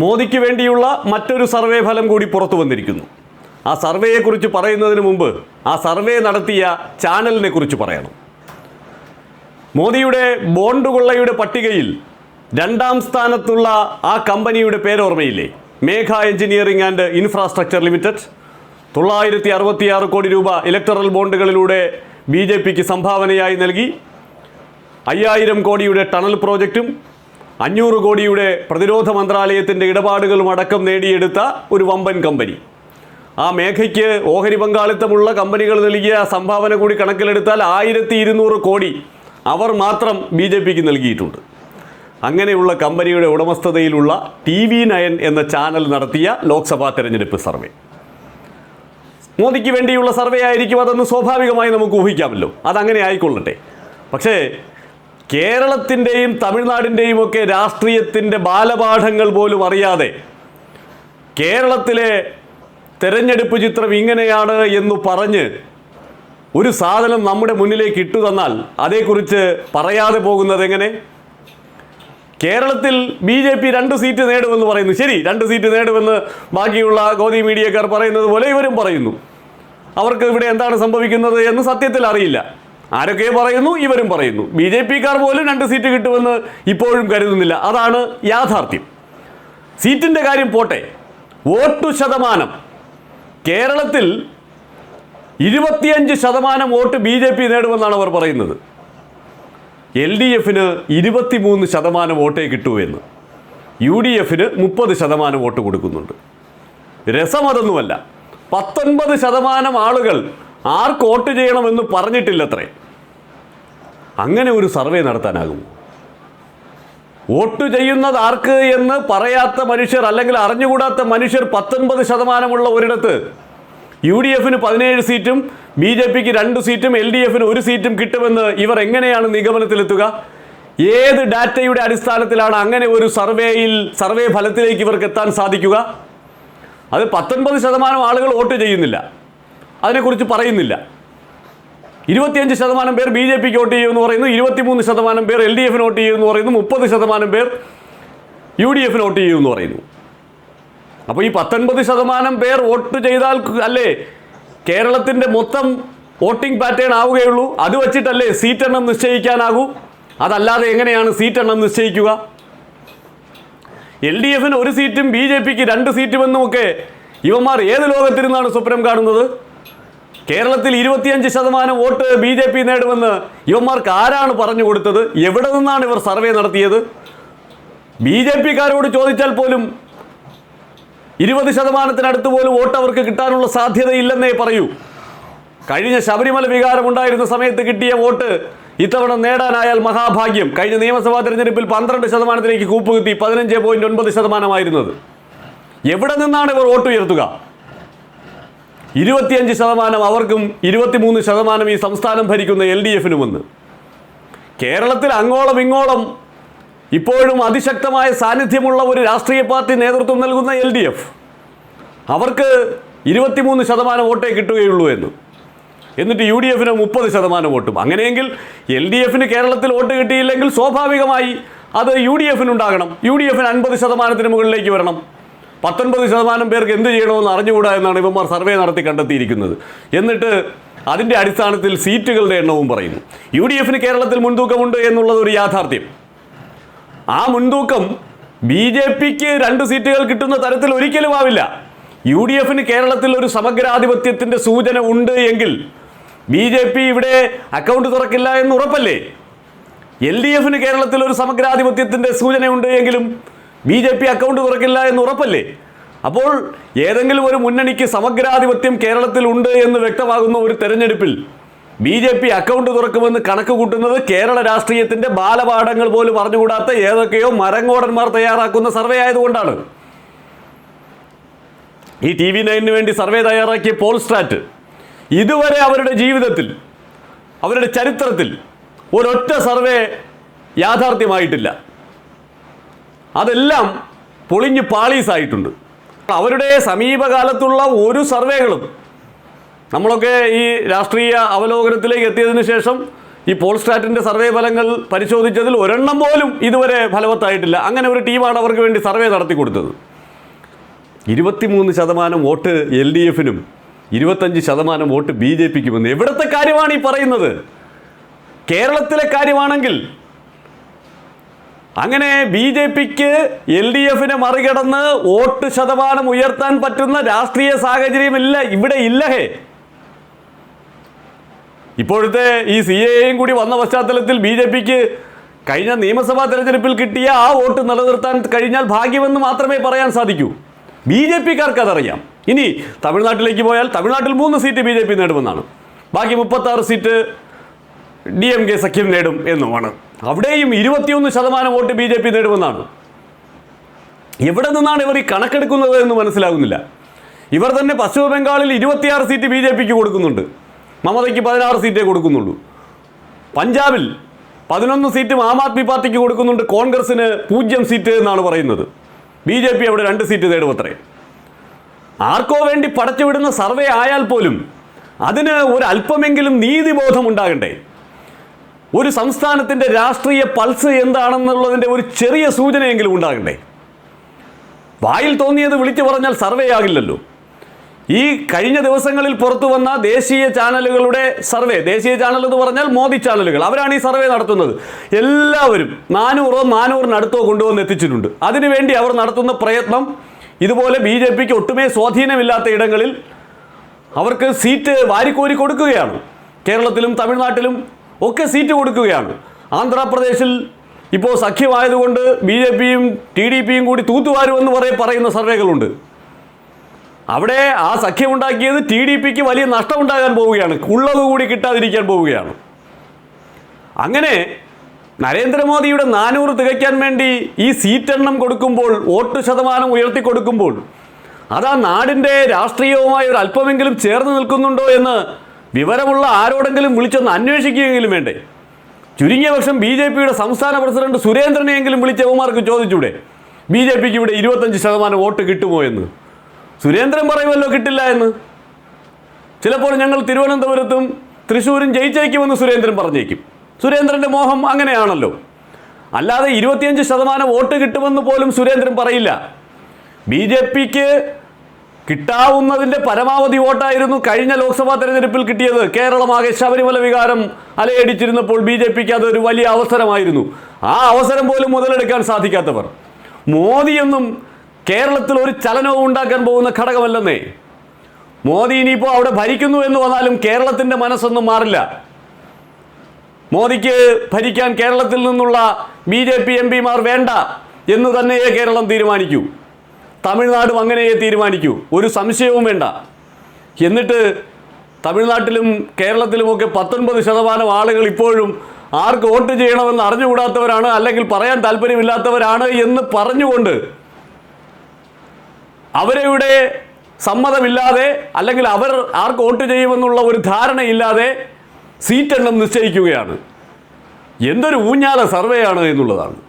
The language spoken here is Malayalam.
മോദിക്ക് വേണ്ടിയുള്ള മറ്റൊരു സർവേ ഫലം കൂടി പുറത്തു വന്നിരിക്കുന്നു. ആ സർവേയെക്കുറിച്ച് പറയുന്നതിന് മുമ്പ് ആ സർവേ നടത്തിയ ചാനലിനെ കുറിച്ച് പറയണം. മോദിയുടെ ബോണ്ട് കൊള്ളയുടെ പട്ടികയിൽ രണ്ടാം സ്ഥാനത്തുള്ള ആ കമ്പനിയുടെ പേരോർമ്മയില്ലേ? Megha engineering and infrastructure limited. തൊള്ളായിരത്തി അറുപത്തിയാറ് കോടി രൂപ ഇലക്ടറൽ ബോണ്ടുകളിലൂടെ ബി ജെ പിക്ക് സംഭാവനയായി നൽകി. അയ്യായിരം കോടിയുടെ ടണൽ പ്രോജക്റ്റും അഞ്ഞൂറ് കോടിയുടെ പ്രതിരോധ മന്ത്രാലയത്തിന്റെ ഇടപാടുകളും അടക്കം നേടിയെടുത്ത ഒരു വമ്പൻ കമ്പനി. ആ മേഘയ്ക്ക് ഓഹരി പങ്കാളിത്തമുള്ള കമ്പനികൾ നൽകിയ സംഭാവന കൂടി കണക്കിലെടുത്താൽ ആയിരത്തി ഇരുന്നൂറ് കോടി അവർ മാത്രം ബി ജെ പിക്ക് നൽകിയിട്ടുണ്ട്. അങ്ങനെയുള്ള കമ്പനിയുടെ ഉടമസ്ഥതയിലുള്ള ടി വി നയൻ എന്ന ചാനൽ നടത്തിയ ലോക്സഭാ തെരഞ്ഞെടുപ്പ് സർവേ. മോദിക്ക് വേണ്ടിയുള്ള സർവേ ആയിരിക്കും അതെന്ന് സ്വാഭാവികമായി നമുക്ക് ഊഹിക്കാമല്ലോ. അതങ്ങനെ ആയിക്കൊള്ളട്ടെ. പക്ഷേ കേരളത്തിന്റെയും തമിഴ്നാടിന്റെയും ഒക്കെ രാഷ്ട്രീയത്തിന്റെ ബാലപാഠങ്ങൾ പോലും അറിയാതെ കേരളത്തിലെ തെരഞ്ഞെടുപ്പ് ചിത്രം ഇങ്ങനെയാണ് എന്ന് പറഞ്ഞ് ഒരു സാധനം നമ്മുടെ മുന്നിലേക്ക് ഇട്ടു തന്നാൽ അതേക്കുറിച്ച് പറയാതെ പോകുന്നത് എങ്ങനെ? കേരളത്തിൽ ബി ജെ പി രണ്ട് സീറ്റ് നേടുമെന്ന് പറയുന്നു. ശരി രണ്ട് സീറ്റ് നേടുമെന്ന് ബാക്കിയുള്ള ഗോദി മീഡിയക്കാർ പറയുന്നത് പോലെ ഇവരും പറയുന്നു. അവർക്ക് ഇവിടെ എന്താണ് സംഭവിക്കുന്നത് എന്ന് സത്യത്തിൽ അറിയില്ല. ആരൊക്കെ പറയുന്നു ഇവരും പറയുന്നു. ബി ജെ പിക്കാർ പോലും രണ്ട് സീറ്റ് കിട്ടുമെന്ന് ഇപ്പോഴും കരുതുന്നില്ല. അതാണ് യാഥാർത്ഥ്യം. സീറ്റിന്റെ കാര്യം പോട്ടെ. വോട്ടു ശതമാനം. കേരളത്തിൽ ഇരുപത്തിയഞ്ച് ശതമാനം വോട്ട് ബി ജെ പി നേടുമെന്നാണ് അവർ പറയുന്നത്. എൽ ഡി എഫിന് ഇരുപത്തിമൂന്ന് ശതമാനം വോട്ടേ കിട്ടൂ എന്ന് യു ഡി എഫിന് മുപ്പത് ശതമാനം വോട്ട് കൊടുക്കുന്നുണ്ട്. രസം അതൊന്നുമല്ല പത്തൊൻപത് ശതമാനം ആളുകൾ ആർക്ക് വോട്ട് ചെയ്യണമെന്ന് പറഞ്ഞിട്ടില്ലത്രേ. അങ്ങനെ ഒരു സർവേ നടത്താനാകും. വോട്ട് ചെയ്യുന്നത് ആർക്ക് എന്ന് പറയാത്ത മനുഷ്യർ അല്ലെങ്കിൽ അറിഞ്ഞുകൂടാത്ത മനുഷ്യർ പത്തൊൻപത് ശതമാനമുള്ള ഒരിടത്ത് യു ഡി എഫിന് പതിനേഴ് സീറ്റും ബി ജെ പിക്ക് രണ്ട് സീറ്റും എൽ ഡി എഫിന് ഒരു സീറ്റും കിട്ടുമെന്ന് ഇവർ എങ്ങനെയാണ് നിഗമനത്തിലെത്തുക? ഏത് ഡാറ്റയുടെ അടിസ്ഥാനത്തിലാണ് അങ്ങനെ ഒരു സർവേയിൽ സർവേ ഫലത്തിലേക്ക് ഇവർക്ക് എത്താൻ സാധിക്കുക? അത് പത്തൊൻപത് ശതമാനം ആളുകൾ വോട്ട് ചെയ്യുന്നില്ല. അതിനെക്കുറിച്ച് പറയുന്നില്ല. ഇരുപത്തിയഞ്ച് ശതമാനം പേർ ബി ജെ പിക്ക് വോട്ട് ചെയ്യുമെന്ന് പറയുന്നു ഇരുപത്തിമൂന്ന് ശതമാനം പേർ എൽ ഡി എഫിന് വോട്ട് ചെയ്യുമെന്ന് പറയുന്നു മുപ്പത് ശതമാനം പേർ യു ഡി എഫിന് വോട്ട് ചെയ്യുമെന്ന് പറയുന്നു. അപ്പോൾ ഈ പത്തൊൻപത് ശതമാനം പേർ വോട്ട് ചെയ്താൽ അല്ലേ കേരളത്തിന്റെ മൊത്തം വോട്ടിംഗ് പാറ്റേൺ ആവുകയുള്ളൂ. അത് വച്ചിട്ടല്ലേ സീറ്റ് എണ്ണം നിശ്ചയിക്കാനാകൂ. അതല്ലാതെ എങ്ങനെയാണ് സീറ്റ് എണ്ണം നിശ്ചയിക്കുക? എൽ ഡി എഫിന് ഒരു സീറ്റും ബി ജെ പിക്ക് രണ്ട് സീറ്റുമെന്നുമൊക്കെ ഇവന്മാർ ഏത് ലോകത്തിരുന്നാണ് സ്വപ്നം കാണുന്നത്? കേരളത്തിൽ ഇരുപത്തിയഞ്ച് ശതമാനം വോട്ട് ബി ജെ പി നേടുമെന്ന് ഇവന്മാർക്ക് ആരാണ് പറഞ്ഞു കൊടുത്തത്? എവിടെ നിന്നാണ് ഇവർ സർവേ നടത്തിയത്? ബി ജെ പിക്കാരോട് ചോദിച്ചാൽ പോലും ഇരുപത് ശതമാനത്തിനടുത്ത് പോലും വോട്ട് അവർക്ക് കിട്ടാനുള്ള സാധ്യതയില്ലെന്നേ പറയൂ. കഴിഞ്ഞ ശബരിമല വികാരമുണ്ടായിരുന്ന സമയത്ത് കിട്ടിയ വോട്ട് ഇത്തവണ നേടാനായാൽ മഹാഭാഗ്യം. കഴിഞ്ഞ നിയമസഭാ തെരഞ്ഞെടുപ്പിൽ പന്ത്രണ്ട് ശതമാനത്തിലേക്ക് കൂപ്പുകുത്തി പതിനഞ്ച് പോയിന്റ് ഒൻപത് ശതമാനമായിരുന്നത്. എവിടെ നിന്നാണ് ഇവർ വോട്ട് ഉയർത്തുക? ഇരുപത്തിയഞ്ച് ശതമാനം അവർക്കും ഇരുപത്തിമൂന്ന് ശതമാനം ഈ സംസ്ഥാനം ഭരിക്കുന്ന എൽ ഡി എഫിനുമെന്ന്. കേരളത്തിൽ അങ്ങോളം ഇങ്ങോളം ഇപ്പോഴും അതിശക്തമായ സാന്നിധ്യമുള്ള ഒരു രാഷ്ട്രീയ പാർട്ടി നേതൃത്വം നൽകുന്ന എൽ ഡി എഫ്. അവർക്ക് ഇരുപത്തിമൂന്ന് ശതമാനം വോട്ടേ കിട്ടുകയുള്ളൂ എന്ന്. എന്നിട്ട് യു ഡി എഫിന് മുപ്പത് ശതമാനം വോട്ടും. അങ്ങനെയെങ്കിൽ എൽ ഡി എഫിന് കേരളത്തിൽ വോട്ട് കിട്ടിയില്ലെങ്കിൽ സ്വാഭാവികമായി അത് യു ഡി എഫിനുണ്ടാകണം. യു ഡി എഫിന് അൻപത് ശതമാനത്തിന് മുകളിലേക്ക് വരണം. പത്തൊൻപത് ശതമാനം പേർക്ക് എന്ത് ചെയ്യണമെന്ന് അറിഞ്ഞുകൂടാ എന്നാണ് ഇവന്മാർ സർവേ നടത്തി കണ്ടെത്തിയിരിക്കുന്നത്. എന്നിട്ട് അതിന്റെ അടിസ്ഥാനത്തിൽ സീറ്റുകളുടെ എണ്ണവും പറയുന്നു. യു ഡി എഫിന് കേരളത്തിൽ മുൻതൂക്കമുണ്ട് എന്നുള്ളത് ഒരു യാഥാർത്ഥ്യം. ആ മുൻതൂക്കം ബി ജെ പിക്ക് രണ്ട് സീറ്റുകൾ കിട്ടുന്ന തരത്തിൽ ഒരിക്കലും ആവില്ല. യു ഡി എഫിന് കേരളത്തിൽ ഒരു സമഗ്രാധിപത്യത്തിന്റെ സൂചന ഉണ്ട് എങ്കിൽ ബി ജെ പി ഇവിടെ അക്കൗണ്ട് തുറക്കില്ല എന്ന് ഉറപ്പല്ലേ? എൽ ഡി എഫിന് കേരളത്തിൽ ഒരു സമഗ്രാധിപത്യത്തിന്റെ സൂചനയുണ്ട് എങ്കിലും ബി ജെ പി അക്കൗണ്ട് തുറക്കില്ല എന്ന് ഉറപ്പല്ലേ? അപ്പോൾ ഏതെങ്കിലും ഒരു മുന്നണിക്ക് സമഗ്രാധിപത്യം കേരളത്തിൽ ഉണ്ട് എന്ന് വ്യക്തമാകുന്ന ഒരു തെരഞ്ഞെടുപ്പിൽ ബി ജെ പി അക്കൗണ്ട് തുറക്കുമെന്ന് കണക്ക് കൂട്ടുന്നത് കേരള രാഷ്ട്രീയത്തിന്റെ ബാലപാഠങ്ങൾ പോലും പറഞ്ഞുകൂടാത്ത ഏതൊക്കെയോ മരങ്ങോടന്മാർ തയ്യാറാക്കുന്ന സർവേ ആയതുകൊണ്ടാണ്. ഈ ടി വി നയനിന് വേണ്ടി സർവേ തയ്യാറാക്കിയ പോൾ സ്ട്രാറ്റ് ഇതുവരെ അവരുടെ ജീവിതത്തിൽ അവരുടെ ചരിത്രത്തിൽ ഒരൊറ്റ സർവേ യാഥാർത്ഥ്യമായിട്ടില്ല. അതെല്ലാം പൊളിഞ്ഞ് പാളീസായിട്ടുണ്ട്. അവരുടെ സമീപകാലത്തുള്ള ഒരു സർവേകളും നമ്മളൊക്കെ ഈ രാഷ്ട്രീയ അവലോകനത്തിലേക്ക് എത്തിയതിനു ശേഷം ഈ പോൾസ്റ്റാറ്റിന്റെ സർവേ ഫലങ്ങൾ പരിശോധിച്ചതിൽ ഒരെണ്ണം പോലും ഇതുവരെ ഫലവത്തായിട്ടില്ല. അങ്ങനെ ഒരു ടീമാണ് അവർക്ക് വേണ്ടി സർവേ നടത്തി കൊടുത്തത്. ഇരുപത്തിമൂന്ന് ശതമാനം വോട്ട് എൽ ഡി എഫിനും ഇരുപത്തഞ്ച് ശതമാനം വോട്ട് ബി ജെ പിക്കുമെന്ന് എവിടുത്തെ കാര്യമാണ് ഈ പറയുന്നത്? കേരളത്തിലെ കാര്യമാണെങ്കിൽ അങ്ങനെ ബി ജെ പിക്ക് എൽ ഡി എഫിനെ മറികടന്ന് വോട്ട് ശതമാനം ഉയർത്താൻ പറ്റുന്ന രാഷ്ട്രീയ സാഹചര്യം ഇല്ല ഇവിടെ ഇല്ല ഹേ. ഇപ്പോഴത്തെ ഈ സി എയും കൂടി വന്ന പശ്ചാത്തലത്തിൽ ബി ജെ പിക്ക് കഴിഞ്ഞ നിയമസഭാ തെരഞ്ഞെടുപ്പിൽ കിട്ടിയ ആ വോട്ട് നിലനിർത്താൻ കഴിഞ്ഞാൽ ഭാഗ്യമെന്ന് മാത്രമേ പറയാൻ സാധിക്കൂ. ബി ജെ പിക്കാർക്ക് അതറിയാം ഇനി തമിഴ്നാട്ടിലേക്ക് പോയാൽ തമിഴ്നാട്ടിൽ മൂന്ന് സീറ്റ് ബി ജെ പി നേടുമെന്നാണ്. ബാക്കി മുപ്പത്താറ് സീറ്റ് ഡി എം കെ സഖ്യം നേടും എന്നുമാണ്. അവിടെയും ഇരുപത്തിയൊന്ന് ശതമാനം വോട്ട് ബി ജെ പി നേടുമെന്നാണ്. എവിടെ നിന്നാണ് ഇവർ ഈ കണക്കെടുക്കുന്നത് എന്ന് മനസ്സിലാകുന്നില്ല. ഇവർ തന്നെ പശ്ചിമ ബംഗാളിൽ ഇരുപത്തിയാറ് സീറ്റ് ബി ജെ പിക്ക് കൊടുക്കുന്നുണ്ട്. മമതയ്ക്ക് പതിനാറ് സീറ്റേ കൊടുക്കുന്നുള്ളൂ. പഞ്ചാബിൽ പതിനൊന്ന് സീറ്റും ആം ആദ്മി പാർട്ടിക്ക് കൊടുക്കുന്നുണ്ട്. കോൺഗ്രസിന് പൂജ്യം സീറ്റ് എന്നാണ് പറയുന്നത്. ബി ജെ പി അവിടെ രണ്ട് സീറ്റ് നേടുമത്രേ. ആർക്കോ വേണ്ടി പടച്ചുവിടുന്ന സർവേ ആയാൽ പോലും അതിന് ഒരു അല്പമെങ്കിലും നീതിബോധം ഉണ്ടാകണ്ടേ ഒരു സംസ്ഥാനത്തിന്റെ രാഷ്ട്രീയ പൾസ് എന്താണെന്നുള്ളതിന്റെ ഒരു ചെറിയ സൂചനയെങ്കിലും ഉണ്ടാകണ്ടേ? വായിൽ തോന്നിയത് വിളിച്ചു പറഞ്ഞാൽ സർവേ ആകില്ലല്ലോ. ഈ കഴിഞ്ഞ ദിവസങ്ങളിൽ പുറത്തു വന്ന ദേശീയ ചാനലുകളുടെ സർവേ ദേശീയ ചാനൽ എന്ന് പറഞ്ഞാൽ മോദി ചാനലുകൾ അവരാണ് ഈ സർവേ നടത്തുന്നത്. എല്ലാവരും നാനൂറോ നാനൂറിനടുത്തോ കൊണ്ടുവന്ന് എത്തിച്ചിട്ടുണ്ട്. അതിനുവേണ്ടി അവർ നടത്തുന്ന പ്രയത്നം ഇതുപോലെ ബി ജെ പിക്ക് ഒട്ടുമേ സ്വാധീനമില്ലാത്ത ഇടങ്ങളിൽ അവർക്ക് സീറ്റ് വാരിക്കോരി കൊടുക്കുകയാണ്. കേരളത്തിലും തമിഴ്നാട്ടിലും ഒക്കെ സീറ്റ് കൊടുക്കുകയാണ്. ആന്ധ്രാപ്രദേശിൽ ഇപ്പോൾ സഖ്യമായതുകൊണ്ട് ബി ജെ പിയും ടി ഡി പിയും കൂടി തൂത്തുവാരുമെന്ന് പറയ പറയുന്ന സർവേകളുണ്ട്. അവിടെ ആ സഖ്യമുണ്ടാക്കിയത് ടി ഡി പിക്ക് വലിയ നഷ്ടമുണ്ടാകാൻ പോവുകയാണ്. ഉള്ളതുകൂടി കിട്ടാതിരിക്കാൻ പോവുകയാണ്. അങ്ങനെ നരേന്ദ്രമോദിയുടെ നാനൂറ് തികയ്ക്കാൻ വേണ്ടി ഈ സീറ്റെണ്ണം കൊടുക്കുമ്പോൾ വോട്ട് ശതമാനം ഉയർത്തി കൊടുക്കുമ്പോൾ അതാ നാടിന്റെ രാഷ്ട്രീയവുമായി ഒരു അല്പമെങ്കിലും ചേർന്ന് നിൽക്കുന്നുണ്ടോ എന്ന് വിവരമുള്ള ആരോടെങ്കിലും വിളിച്ചൊന്ന് അന്വേഷിക്കുകയെങ്കിലും വേണ്ടേ? ചുരുങ്ങിയ പക്ഷം ബി ജെ പിയുടെ സംസ്ഥാന പ്രസിഡന്റ് സുരേന്ദ്രനെയെങ്കിലും വിളിച്ച് വിളിച്ചവന്മാർക്ക് ചോദിച്ചൂടെ? ബി ജെ പിക്ക് ഇവിടെ ഇരുപത്തഞ്ച് ശതമാനം വോട്ട് കിട്ടുമോ എന്ന്? സുരേന്ദ്രൻ പറയുമല്ലോ കിട്ടില്ല എന്ന്. ചിലപ്പോൾ ഞങ്ങൾ തിരുവനന്തപുരത്തും തൃശ്ശൂരും ജയിച്ചേക്കുമെന്ന് സുരേന്ദ്രൻ പറഞ്ഞേക്കും. സുരേന്ദ്രന്റെ മോഹം അങ്ങനെയാണല്ലോ. അല്ലാതെ ഇരുപത്തിയഞ്ച് ശതമാനം വോട്ട് കിട്ടുമെന്ന് പോലും സുരേന്ദ്രൻ പറയില്ല. ബി ജെ പിക്ക് കിട്ടാവുന്നതിന്റെ പരമാവധി വോട്ടായിരുന്നു കഴിഞ്ഞ ലോക്സഭാ തെരഞ്ഞെടുപ്പിൽ കിട്ടിയത്. കേരളമാകെ ശബരിമല വികാരം അലയടിച്ചിരുന്നപ്പോൾ ബി ജെ പിക്ക് അതൊരു വലിയ അവസരമായിരുന്നു. ആ അവസരം പോലും മുതലെടുക്കാൻ സാധിക്കാത്തവർ. മോദിയെന്നും കേരളത്തിൽ ഒരു ചലനവും ഉണ്ടാക്കാൻ പോകുന്ന ഘടകമല്ലെന്നേ. മോദി ഇനിയിപ്പോൾ അവിടെ ഭരിക്കുന്നു എന്ന് വന്നാലും കേരളത്തിന്റെ മനസ്സൊന്നും മാറില്ല. മോദിക്ക് ഭരിക്കാൻ കേരളത്തിൽ നിന്നുള്ള ബി ജെ പി എം പിമാർ വേണ്ട എന്ന് തന്നെയേ കേരളം തീരുമാനിക്കൂ. തമിഴ്നാടും അങ്ങനെയേ തീരുമാനിക്കൂ. ഒരു സംശയവും വേണ്ട. എന്നിട്ട് തമിഴ്നാട്ടിലും കേരളത്തിലുമൊക്കെ പത്തൊൻപത് ശതമാനം ആളുകൾ ഇപ്പോഴും ആർക്ക് വോട്ട് ചെയ്യണമെന്ന് അറിഞ്ഞുകൂടാത്തവരാണ് അല്ലെങ്കിൽ പറയാൻ താല്പര്യമില്ലാത്തവരാണ് എന്ന് പറഞ്ഞുകൊണ്ട് അവരുടെ സമ്മതമില്ലാതെ അല്ലെങ്കിൽ അവർ ആർക്ക് വോട്ട് ചെയ്യുമെന്നുള്ള ഒരു ധാരണയില്ലാതെ സീറ്റെണ്ണം നിശ്ചയിക്കുകയാണ്. എന്തൊരു ഊഞ്ഞാല സർവേയാണ് എന്നുള്ളതാണ്.